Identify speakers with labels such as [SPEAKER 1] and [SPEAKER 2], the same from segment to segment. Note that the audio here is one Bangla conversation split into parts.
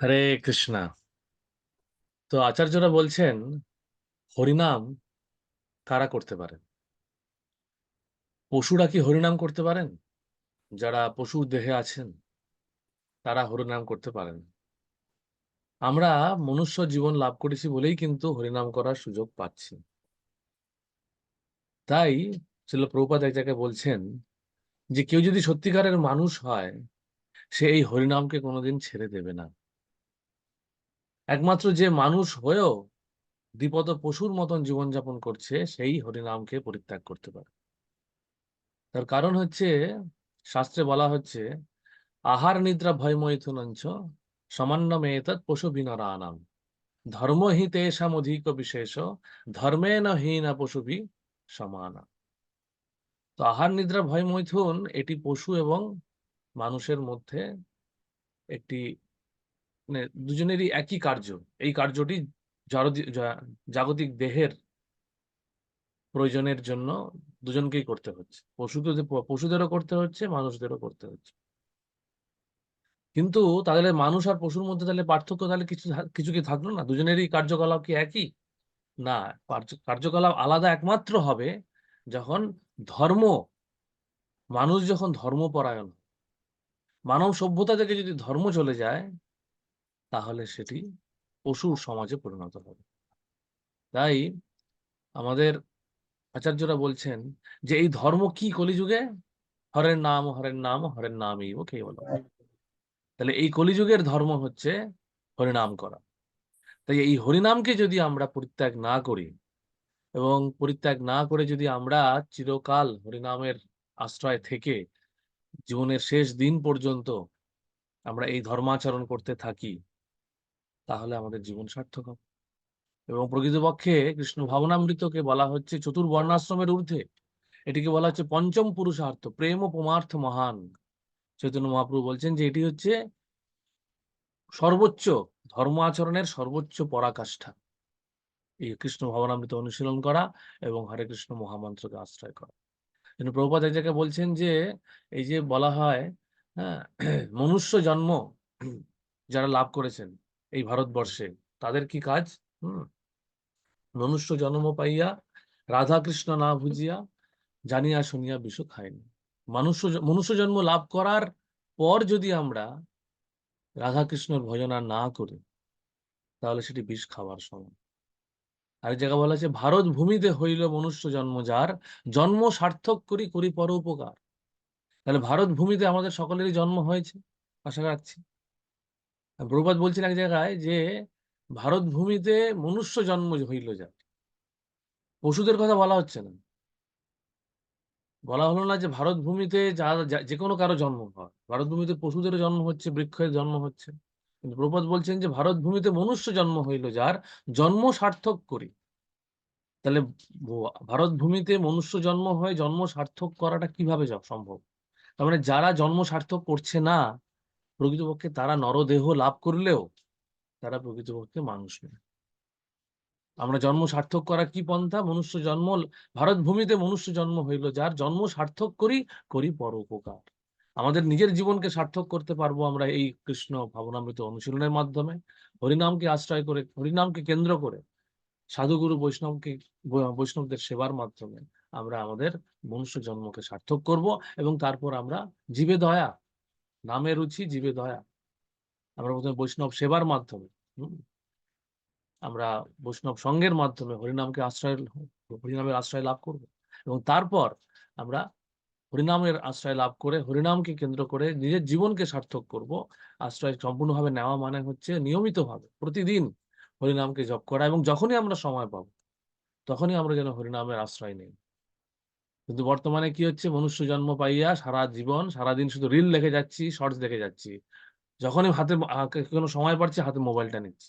[SPEAKER 1] হরে কৃষ্ণা তো আচার্যরা বলছেন হরিনাম কারা করতে পারেন পশুরা কি হরিনাম করতে পারেন যারা পশুর দেহে আছেন তারা হরিনাম করতে পারেন আমরা মনুষ্য জীবন লাভ করেছি বলেই কিন্তু হরিনাম করার সুযোগ পাচ্ছি তাই ছিল প্রপাত এক জায়গায় বলছেন যে কেউ যদি সত্যিকারের মানুষ হয় সে এই হরিনামকে কোনোদিন ছেড়ে দেবে না একমাত্র যে মানুষ হয়েও দ্বিপদ পশুর মতন জীবনযাপন করছে সেই হরিনামকে পরিত্যাগ করতে পারে তার কারণ হচ্ছে শাস্ত্রে বলা হচ্ছে আহার নিদ্রা ভয়মৈথুন সামান্য মেয়েতৎ পশু বিনরানাম ধর্মহি তেষাম অধিক বিশেষ ধর্মে হীনা পশুভি সমানা তো আহার নিদ্রা ভয় মৈথুন এটি পশু এবং মানুষের মধ্যে একটি মানে দুজনেরই একই কার্য এই কার্যটি জাগতিক দেহের প্রয়োজনের জন্য দুজনকেই করতে হচ্ছে পশুদের পশুদেরও করতে হচ্ছে মানুষদেরও করতে হচ্ছে কিন্তু তাহলে মানুষ আর পশুর মধ্যে তাহলে পার্থক্য তাহলে কিছু কিছু কি থাকলো না দুজনেরই কার্যকলাপ কি একই না কার্যকলাপ আলাদা একমাত্র হবে যখন ধর্ম মানুষ যখন ধর্মপরায়ণ মানব সভ্যতা থেকে যদি ধর্ম চলে যায় তাহলে সেটি পশুর সমাজে পরিণত হবে তাই আমাদের আচার্যরা বলছেন যে এই ধর্ম কি কলিযুগে হরের নাম হরের নাম হরের এই ওকে বলো তাহলে এই কলিযুগের ধর্ম হচ্ছে হরিনাম করা তাই এই হরিনামকে যদি আমরা পরিত্যাগ না করি এবং পরিত্যাগ না করে যদি আমরা চিরকাল হরিনামের আশ্রয় থেকে জীবনের শেষ দিন পর্যন্ত আমরা এই ধর্মাচরণ করতে থাকি তাহলে আমাদের জীবন সার্থক হবে এবং প্রকৃতপক্ষে কৃষ্ণ ভাবনামৃতকে বলা হচ্ছে চতুর্বর্ণাশ্রমের ঊর্ধ্বে এটিকে বলা হচ্ছে পঞ্চম পুরুষার্থ প্রেম উপমার্থ মহান চৈতন্য মহাপ্রভু বলছেন যে এটি হচ্ছে সর্বোচ্চ ধর্ম আচরণের সর্বোচ্চ পরাকাষ্ঠা এই কৃষ্ণ ভাবনামৃত অনুশীলন করা এবং হরে কৃষ্ণ মহামন্ত্রকে আশ্রয় করা কিন্তু প্রভুপাত এক জায়গায় বলছেন যে এই যে বলা হয় হ্যাঁ মনুষ্য জন্ম যারা লাভ করেছেন এই ভারতবর্ষে তাদের কি কাজ হম মনুষ্য জন্ম পাইয়া রাধা কৃষ্ণ না বুঝিয়া জানিয়া শুনিয়া বিষ খায়নি মানুষ মনুষ্য জন্ম লাভ করার পর যদি আমরা রাধা কৃষ্ণর ভজনা না করি তাহলে সেটি বিষ খাওয়ার সময় আর জায়গা বলা আছে ভারত ভূমিতে হইল মনুষ্য জন্ম যার জন্ম সার্থক করি করি পর উপকার তাহলে ভারত ভূমিতে আমাদের সকলেরই জন্ম হয়েছে আশা রাখছি প্রভুপাত বলছেন এক জায়গায় যে ভারত ভূমিতে মনুষ্য জন্ম হইল যা পশুদের কথা বলা হচ্ছে না বলা হলো না যে ভারত ভূমিতে যা যে কোনো কারো জন্ম হয় ভারত ভূমিতে পশুদের জন্ম হচ্ছে বৃক্ষের জন্ম হচ্ছে কিন্তু প্রপাত বলছেন যে ভারত ভূমিতে মনুষ্য জন্ম হইল যার জন্ম সার্থক করি তাহলে ভারত ভূমিতে মনুষ্য জন্ম হয়ে জন্ম সার্থক করাটা কিভাবে সম্ভব তার মানে যারা জন্ম সার্থক করছে না প্রকৃতপক্ষে তারা নরদেহ লাভ করলেও তারা প্রকৃতপক্ষে মানুষ নয় আমরা জন্ম সার্থক করা কি পন্থা মনুষ্য জন্ম ভারত ভূমিতে মনুষ্য জন্ম হইল যার জন্ম সার্থক করি করি পর উপকার আমাদের নিজের জীবনকে সার্থক করতে পারবো আমরা এই কৃষ্ণ ভাবনামৃত অনুশীলনের মাধ্যমে হরিনামকে আশ্রয় করে হরিনামকে কেন্দ্র করে সাধুগুরু বৈষ্ণবকে বৈষ্ণবদের সেবার মাধ্যমে আমরা আমাদের মনুষ্য জন্মকে সার্থক করব এবং তারপর আমরা জীবে দয়া নামে রুচি জীবে দয়া আমরা প্রথমে বৈষ্ণব সেবার মাধ্যমে আমরা বৈষ্ণব সঙ্গের মাধ্যমে হরিনামকে আশ্রয় হরিনামের আশ্রয় লাভ করব এবং তারপর আমরা হরিনামের আশ্রয় লাভ করে হরিনামকে কেন্দ্র করে নিজের জীবনকে সার্থক করব আশ্রয় সম্পূর্ণভাবে নেওয়া মানে হচ্ছে নিয়মিতভাবে প্রতিদিন হরিনামকে জপ করা এবং যখনই আমরা সময় পাব তখনই আমরা যেন হরিনামের আশ্রয় নেই কিন্তু বর্তমানে কি হচ্ছে মনুষ্য জন্ম পাইয়া সারা জীবন সারাদিন শুধু রিল দেখে যাচ্ছি শর্টস দেখে যাচ্ছি যখনই হাতে কোনো সময় পাচ্ছি হাতে মোবাইলটা নিচ্ছি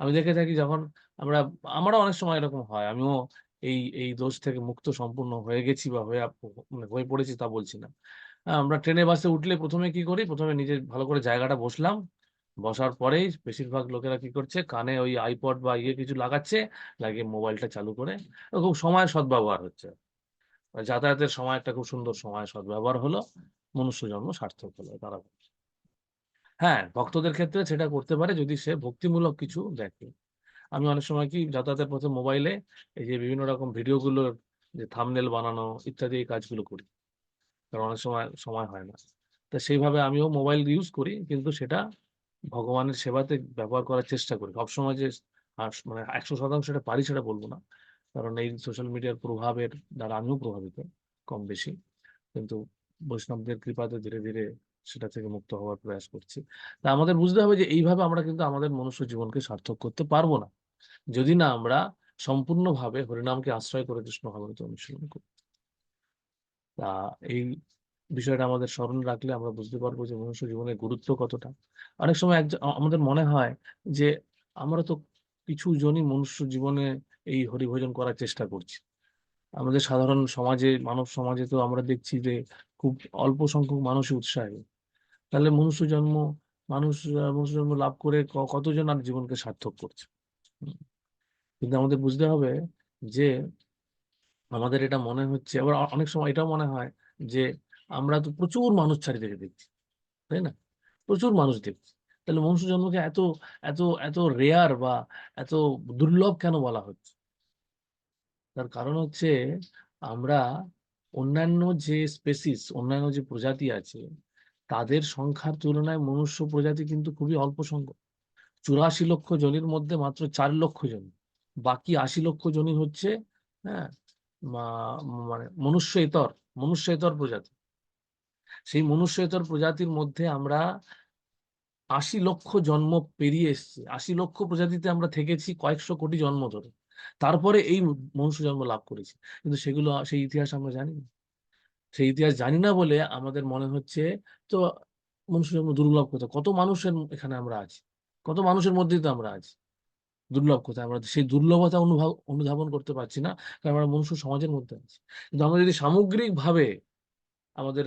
[SPEAKER 1] আমি দেখে থাকি যখন আমরা আমারও অনেক সময় এরকম হয় আমিও এই এই দোষ থেকে মুক্ত সম্পূর্ণ হয়ে গেছি বা হয়ে মানে হয়ে পড়েছি তা বলছি না আমরা ট্রেনে বাসে উঠলে প্রথমে কি করি প্রথমে নিজের ভালো করে জায়গাটা বসলাম বসার পরেই বেশিরভাগ লোকেরা কি করছে কানে ওই আইপড বা ইয়ে কিছু লাগাচ্ছে লাগিয়ে মোবাইলটা চালু করে খুব সময় সদ্ব্যবহার হচ্ছে মানে যাতায়াতের সময় একটা খুব সুন্দর সময় সদ্ব্যবহার হলো মনুষ্য জন্ম সার্থক হলো তারা হ্যাঁ ভক্তদের ক্ষেত্রে সেটা করতে পারে যদি সে ভক্তিমূলক কিছু দেখে আমি অনেক সময় কি যাতায়াতের পথে মোবাইলে এই যে বিভিন্ন রকম গুলোর যে থামনেল বানানো ইত্যাদি এই কাজগুলো করি কারণ অনেক সময় সময় হয় না তা সেইভাবে আমিও মোবাইল ইউজ করি কিন্তু সেটা ভগবানের সেবাতে ব্যবহার করার চেষ্টা করি সবসময় যে মানে একশো শতাংশ সেটা পারি সেটা বলবো না কারণ এই সোশ্যাল মিডিয়ার প্রভাবের দ্বারা আমিও প্রভাবিত কম বেশি কিন্তু বৈষ্ণবদের কৃপাতে ধীরে ধীরে সেটা থেকে মুক্ত হওয়ার প্রয়াস করছি তা আমাদের বুঝতে হবে যে এইভাবে আমরা কিন্তু আমাদের মনুষ্য জীবনকে সার্থক করতে পারবো না যদি না আমরা সম্পূর্ণভাবে হরিনামকে আশ্রয় করে কৃষ্ণ ভাগবত অনুশীলন করি তা এই বিষয়টা আমাদের স্মরণ রাখলে আমরা বুঝতে পারবো যে মনুষ্য জীবনের গুরুত্ব কতটা অনেক সময় আমাদের মনে হয় যে আমরা তো কিছু জনই মনুষ্য জীবনে এই হরিভজন করার চেষ্টা করছি আমাদের সাধারণ সমাজে মানব সমাজে তো আমরা দেখছি যে খুব অল্প সংখ্যক মানুষ উৎসাহী তাহলে মনুষ্য জন্ম মানুষ মনুষ্য জন্ম লাভ করে কতজন আর জীবনকে সার্থক করছে কিন্তু আমাদের বুঝতে হবে যে আমাদের এটা মনে হচ্ছে আবার অনেক সময় এটাও মনে হয় যে আমরা তো প্রচুর মানুষ ছাড়ি দেখে দেখছি তাই না প্রচুর মানুষ দেখছি তাহলে মনুষ্য জন্মকে এত এত এত রেয়ার বা এত দুর্লভ কেন বলা হচ্ছে তার কারণ হচ্ছে আমরা অন্যান্য যে স্পেসিস অন্যান্য যে প্রজাতি আছে তাদের সংখ্যার তুলনায় মনুষ্য প্রজাতি কিন্তু খুবই অল্প সংখ্যক চুরাশি লক্ষ জনির মধ্যে মাত্র চার লক্ষ জনি বাকি আশি লক্ষ জনি হচ্ছে হ্যাঁ মানে মনুষ্য মনুষ্যেতর প্রজাতি সেই মনুষ্যেতর প্রজাতির মধ্যে আমরা আশি লক্ষ জন্ম পেরিয়ে এসছি আশি লক্ষ প্রজাতিতে আমরা থেকেছি কয়েকশো কোটি জন্ম ধরে তারপরে এই মনুষ্য জন্ম লাভ করেছে কিন্তু সেগুলো সেই ইতিহাস আমরা জানি না সেই ইতিহাস জানি না বলে আমাদের মনে হচ্ছে তো মনুষ্য জন্ম দুর্লভ কোথায় কত মানুষের এখানে আমরা আছি কত মানুষের মধ্যেই তো আমরা আছি দুর্লভ কোথায় আমরা সেই দুর্লভতা অনুভব অনুধাবন করতে পারছি না কারণ আমরা মনুষ্য সমাজের মধ্যে আছি কিন্তু আমরা যদি সামগ্রিকভাবে আমাদের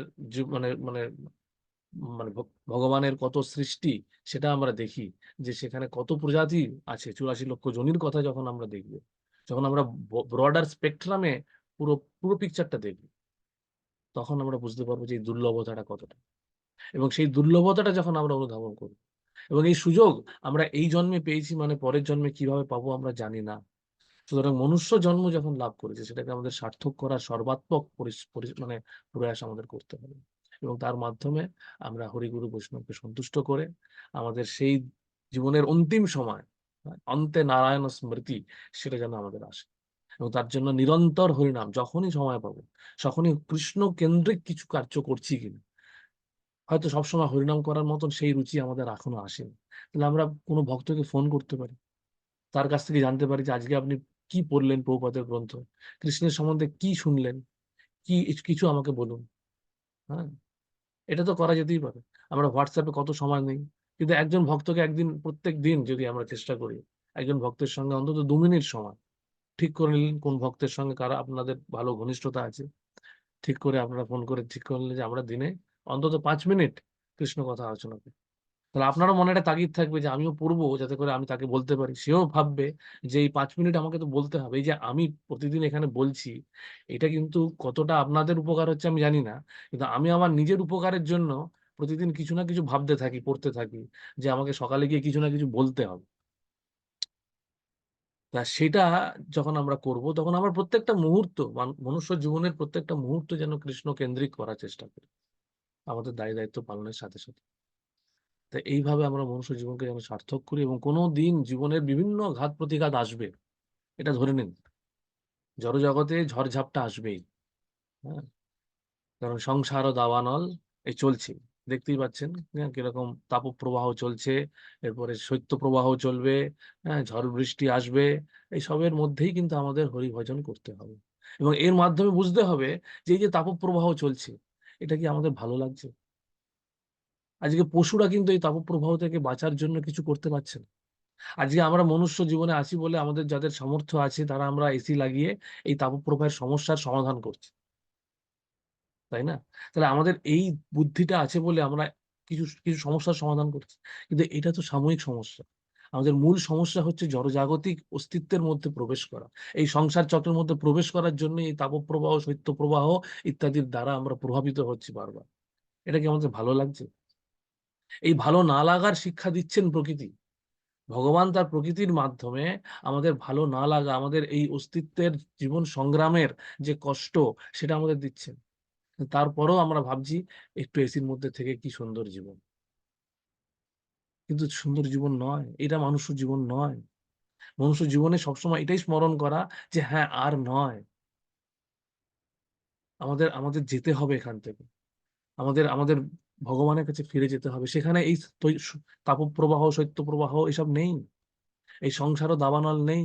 [SPEAKER 1] মানে মানে মানে ভগবানের কত সৃষ্টি সেটা আমরা দেখি যে সেখানে কত প্রজাতি আছে চুরাশি লক্ষ জনির কথা যখন আমরা দেখব যখন আমরা ব্রডার স্পেকট্রামে পুরো পুরো পিকচারটা দেখব তখন আমরা বুঝতে পারবো যে এই দুর্লভতাটা কতটা এবং সেই দুর্লভতাটা যখন আমরা অনুধাবন করব এবং এই সুযোগ আমরা এই জন্মে পেয়েছি মানে পরের জন্মে কিভাবে পাবো আমরা জানি না সুতরাং মনুষ্য জন্ম যখন লাভ করেছে সেটাকে আমাদের সার্থক করার সর্বাত্মক মানে প্রয়াস আমাদের করতে হবে এবং তার মাধ্যমে আমরা হরিগুরু বৈষ্ণবকে সন্তুষ্ট করে আমাদের সেই জীবনের অন্তিম সময় অন্তে নারায়ণ স্মৃতি সেটা যেন আমাদের আসে এবং তার জন্য নিরন্তর হরিনাম যখনই সময় পাবো তখনই কৃষ্ণ কেন্দ্রিক কিছু কার্য করছি কিনা হয়তো সবসময় হরিনাম করার মতন সেই রুচি আমাদের এখনো আসেনি তাহলে আমরা কোনো ভক্তকে ফোন করতে পারি তার কাছ থেকে জানতে পারি যে আজকে আপনি কি পড়লেন প্রভুপাদের গ্রন্থ কৃষ্ণের সম্বন্ধে কি শুনলেন কি কিছু আমাকে বলুন হ্যাঁ এটা তো করা যেতেই পারে আমরা হোয়াটসঅ্যাপে কত সময় নেই কিন্তু একজন ভক্তকে একদিন প্রত্যেক দিন যদি আমরা চেষ্টা করি একজন ভক্তের সঙ্গে অন্তত দু মিনিট সময় ঠিক করে নিলেন কোন ভক্তের সঙ্গে কারা আপনাদের ভালো ঘনিষ্ঠতা আছে ঠিক করে আপনারা ফোন করে ঠিক করে নিলেন যে আমরা দিনে অন্তত পাঁচ মিনিট কৃষ্ণ কথা আলোচনা করি তাহলে আপনারও মনে একটা তাগিদ থাকবে যে আমিও পড়বো যাতে করে আমি তাকে বলতে পারি সেও ভাববে যে এই পাঁচ মিনিট আমাকে তো বলতে হবে এই যে আমি প্রতিদিন এখানে বলছি এটা কিন্তু কতটা আপনাদের উপকার হচ্ছে আমি জানি না কিন্তু আমি আমার নিজের উপকারের জন্য প্রতিদিন কিছু না কিছু ভাবতে থাকি পড়তে থাকি যে আমাকে সকালে গিয়ে কিছু না কিছু বলতে হবে তা সেটা যখন আমরা করব তখন আমার প্রত্যেকটা মুহূর্ত মনুষ্য জীবনের প্রত্যেকটা মুহূর্ত যেন কৃষ্ণ কেন্দ্রিক করার চেষ্টা করি আমাদের দায়ী দায়িত্ব পালনের সাথে সাথে তো এইভাবে আমরা মনুষ্য জীবনকে যেন সার্থক করি এবং কোনো দিন জীবনের বিভিন্ন ঘাত প্রতিঘাত আসবে এটা ধরে নিন জড়জগতে ঝড়ঝাপটা আসবেই হ্যাঁ কারণ সংসার ও দাবানল এই চলছে দেখতেই পাচ্ছেন হ্যাঁ, কিরকম তাপপ্রবাহ চলছে এরপরে শৈত্য প্রবাহ চলবে হ্যাঁ ঝড় বৃষ্টি আসবে এই সবের মধ্যেই কিন্তু আমাদের হরিভজন করতে হবে এবং এর মাধ্যমে বুঝতে হবে যে এই যে তাপপ্রবাহ চলছে এটা কি আমাদের ভালো লাগছে আজকে পশুরা কিন্তু এই তাপপ্রবাহ থেকে বাঁচার জন্য কিছু করতে পারছে না আজকে আমরা মনুষ্য জীবনে আছি বলে আমাদের যাদের সামর্থ্য আছে তারা আমরা এসি লাগিয়ে এই তাপপ্রবাহের সমস্যার সমাধান করছি তাই না তাহলে আমাদের এই বুদ্ধিটা আছে বলে আমরা কিছু কিছু সমস্যার সমাধান করছি কিন্তু এটা তো সাময়িক সমস্যা আমাদের মূল সমস্যা হচ্ছে জড়জাগতিক অস্তিত্বের মধ্যে প্রবেশ করা এই সংসার চক্রের মধ্যে প্রবেশ করার জন্য এই তাপপ্রবাহ শৈত্যপ্রবাহ ইত্যাদির দ্বারা আমরা প্রভাবিত হচ্ছি বারবার এটা কি আমাদের ভালো লাগছে এই ভালো না লাগার শিক্ষা দিচ্ছেন প্রকৃতি ভগবান তার প্রকৃতির মাধ্যমে আমাদের ভালো না লাগা আমাদের এই অস্তিত্বের জীবন সংগ্রামের যে কষ্ট সেটা আমাদের দিচ্ছেন তারপরও আমরা ভাবছি একটু এসির মধ্যে থেকে কি সুন্দর জীবন কিন্তু সুন্দর জীবন নয় এটা মানুষ জীবন নয় মনুষ্য জীবনে সবসময় এটাই স্মরণ করা যে হ্যাঁ আর নয় আমাদের আমাদের যেতে হবে এখান থেকে আমাদের আমাদের ভগবানের কাছে ফিরে যেতে হবে সেখানে এই তাপপ্রবাহ শৈত্য প্রবাহ এসব নেই এই সংসারও দাবানল নেই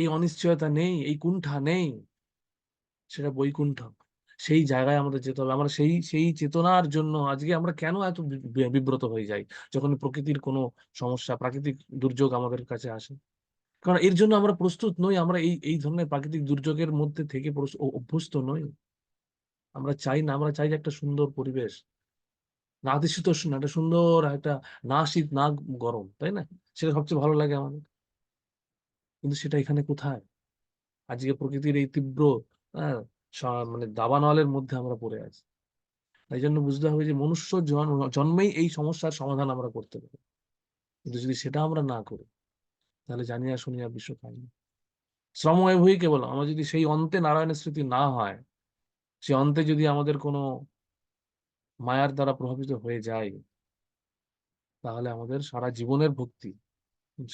[SPEAKER 1] এই অনিশ্চয়তা নেই এই কুণ্ঠা নেই সেটা বৈকুণ্ঠ সেই জায়গায় আমাদের যেতে হবে আমরা সেই সেই চেতনার জন্য আজকে আমরা কেন এত বিব্রত হয়ে যাই যখন প্রকৃতির কোনো সমস্যা প্রাকৃতিক দুর্যোগ আমাদের কাছে আসে কারণ এর জন্য আমরা প্রস্তুত নই আমরা এই এই ধরনের প্রাকৃতিক দুর্যোগের মধ্যে থেকে অভ্যস্ত নই আমরা চাই না আমরা চাই একটা সুন্দর পরিবেশ নাতিশীতোষ্ণ একটা সুন্দর একটা না শীত না গরম তাই না সেটা সবচেয়ে ভালো লাগে আমাদের কিন্তু সেটা এখানে কোথায় আজকে প্রকৃতির এই তীব্র হ্যাঁ, মানে দাবানলের মধ্যে আমরা পড়ে আছি তাই জন্য বুঝতে হবে যে মনুষ্য জন্মেই এই সমস্যার সমাধান আমরা করতে পারি কিন্তু যদি সেটা আমরা না করি তাহলে জানিয়া শুনিয়া বিশ্ব খাই শ্রম এভই কেবল আমরা যদি সেই অন্তে নারায়ণের স্মৃতি না হয় সে অন্তে যদি আমাদের কোনো মায়ার দ্বারা প্রভাবিত হয়ে যায় তাহলে আমাদের সারা জীবনের ভক্তি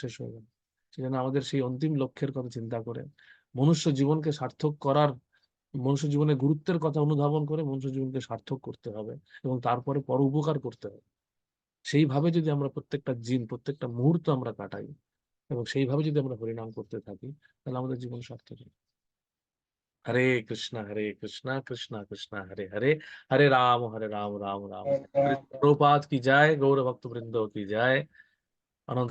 [SPEAKER 1] শেষ হয়ে গেল সেখানে আমাদের সেই অন্তিম লক্ষ্যের কথা চিন্তা করে মনুষ্য জীবনকে সার্থক করার মনুষ্য জীবনের গুরুত্বের কথা অনুধাবন করে মনুষ্য জীবনকে সার্থক করতে হবে এবং তারপরে পর উপকার করতে হবে সেইভাবে যদি আমরা প্রত্যেকটা জিন প্রত্যেকটা মুহূর্ত আমরা কাটাই এবং সেইভাবে যদি আমরা পরিণাম করতে থাকি তাহলে আমাদের জীবন সার্থক हरे कृष्णा हरे कृष्णा कृष्णा कृष्णा हरे हरे हरे राम हरे राम राम राम प्रभुपाद की जाय गौर भक्त वृंदो की जाय अनंत